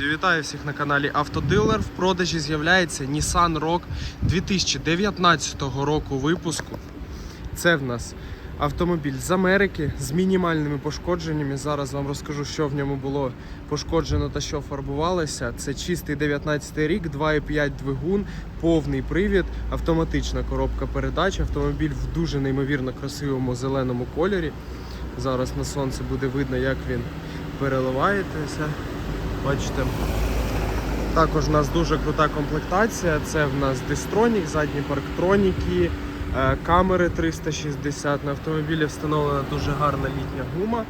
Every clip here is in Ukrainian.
Вітаю всіх на каналі Автодилер. В продажі з'являється Nissan Rogue 2019 року випуску. Це в нас автомобіль з Америки з мінімальними пошкодженнями. Зараз вам розкажу, що в ньому було пошкоджено та що фарбувалося. Це чистий 19 рік, 2,5 двигун, повний привід, автоматична коробка передач. Автомобіль в дуже неймовірно красивому зеленому кольорі. Зараз на сонце буде видно, як він переливається. Бачите. Також у нас дуже крута комплектація. Це в нас дистронік, задні парктроніки, е, камери 360. На автомобілі встановлена дуже гарна літня гума.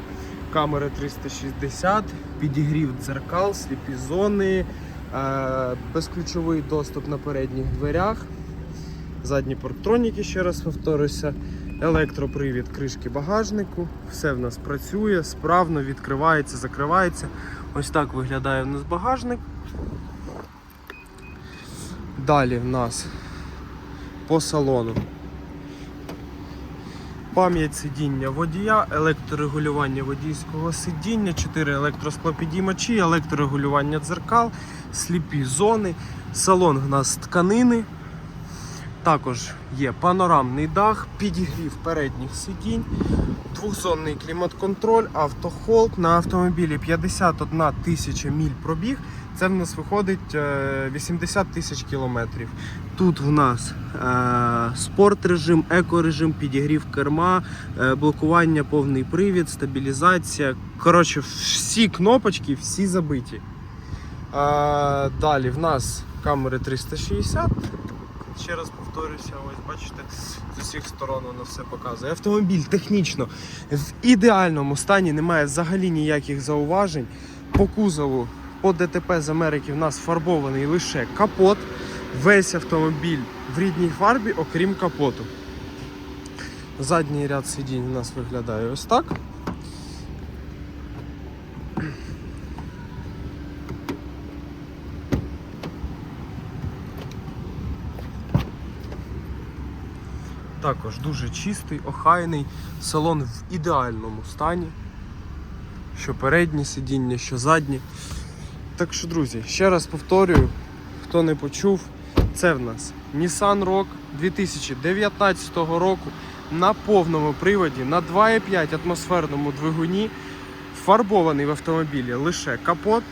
Камери 360, підігрів дзеркал, сліпі зони, е, безключовий доступ на передніх дверях. Задні парктроніки, ще раз повторюся. Електропривід кришки багажнику. Все в нас працює, справно відкривається, закривається. Ось так виглядає в нас багажник. Далі в нас по салону. Пам'ять сидіння водія, електрорегулювання водійського сидіння, 4 електросклопідіймачі, електрорегулювання дзеркал, сліпі зони, салон в нас тканини. Також є панорамний дах, підігрів передніх сидінь, двохзонний клімат-контроль, автохолд. На автомобілі 51 тисяча міль пробіг. Це в нас виходить е, 80 тисяч кілометрів. Тут в нас е, спорт режим, еко-режим, підігрів керма, е, блокування, повний привід, стабілізація. Коротше, всі кнопочки, всі забиті. Е, далі в нас камери 360. Ще раз повторюся, ось бачите, з усіх сторон воно все показує. Автомобіль технічно в ідеальному стані, немає взагалі ніяких зауважень. По кузову, по ДТП з Америки в нас фарбований лише капот. Весь автомобіль в рідній фарбі, окрім капоту. Задній ряд сидінь у нас виглядає ось так. Також дуже чистий, охайний, салон в ідеальному стані. Що передні сидіння, що задні. Так що, друзі, ще раз повторюю, хто не почув, це в нас Nissan Rogue 2019 року на повному приводі на 2,5 атмосферному двигуні. Фарбований в автомобілі лише капот,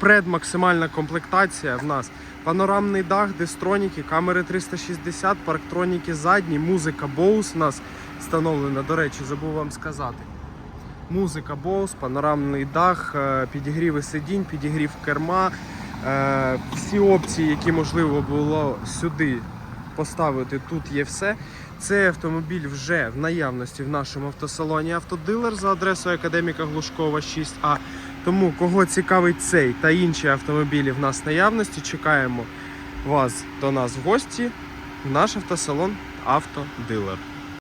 предмаксимальна комплектація в нас. Панорамний дах, дистроніки, камери 360, парктроніки задні, музика Bose у нас встановлена, до речі, забув вам сказати. Музика Bose, панорамний дах, е, підігріви сидінь, підігрів керма. е, Всі опції, які можливо було сюди поставити, тут є все. Цей автомобіль вже в наявності в нашому автосалоні Автодилер за адресою Академіка Глушкова 6А. Тому кого цікавить цей та інші автомобілі в нас наявності, чекаємо вас до нас в гості в наш автосалон Автодилер.